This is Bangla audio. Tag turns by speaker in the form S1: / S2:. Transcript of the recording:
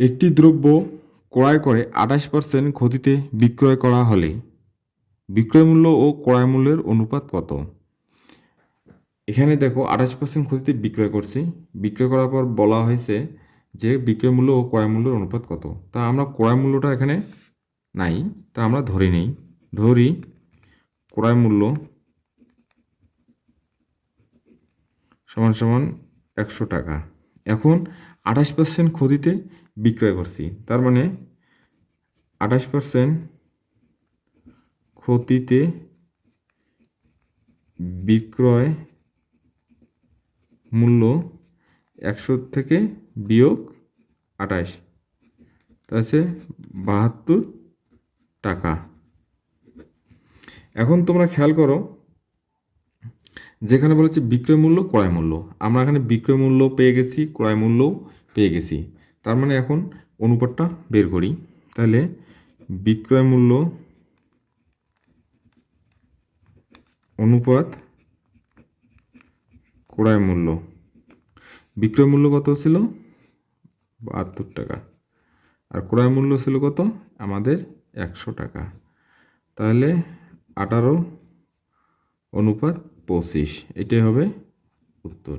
S1: একটি দ্রব্য ক্রয় করে আঠাশ পার্সেন্ট ক্ষতিতে বিক্রয় করা হলে বিক্রয় মূল্য ও ক্রয় মূল্যের অনুপাত কত? এখানে দেখো আঠাশ পার্সেন্ট ক্ষতিতে বিক্রয় করছি। বিক্রয় করার পর বলা হয়েছে যে বিক্রয় মূল্য ও ক্রয় মূল্যের অনুপাত কত। তা আমরা ক্রয় মূল্যটা এখানে নাই, তা আমরা ধরে নেই। ধরি ক্রয় মূল্য সমান সমান একশো টাকা। এখন আঠাশ পার্সেন্ট ক্ষতিতে বিক্রয় করছি। তার মানে আঠাশ পার্সেন্ট ক্ষতিতে বিক্রয় মূল্য একশো থেকে বিয়োগ আঠাশ। তা আছে বাহাত্তর টাকা। এখন তোমরা খেয়াল করো যেখানে বলেছে বিক্রয় মূল্য, ক্রয় মূল্য। আমরা এখানে বিক্রয় মূল্য পেয়ে গেছি, ক্রয় মূল্যও পেয়ে গেছি। তার মানে এখন অনুপাতটা বের করি। তাহলে বিক্রয় মূল্য অনুপাত, ক্রয় মূল্য। বিক্রয় মূল্য কত ছিল? বাহাত্তর টাকা। আর ক্রয় মূল্য ছিল কত? আমাদের একশো টাকা। তাহলে আঠারো অনুপাত পঁচিশ এটাই হবে উত্তর।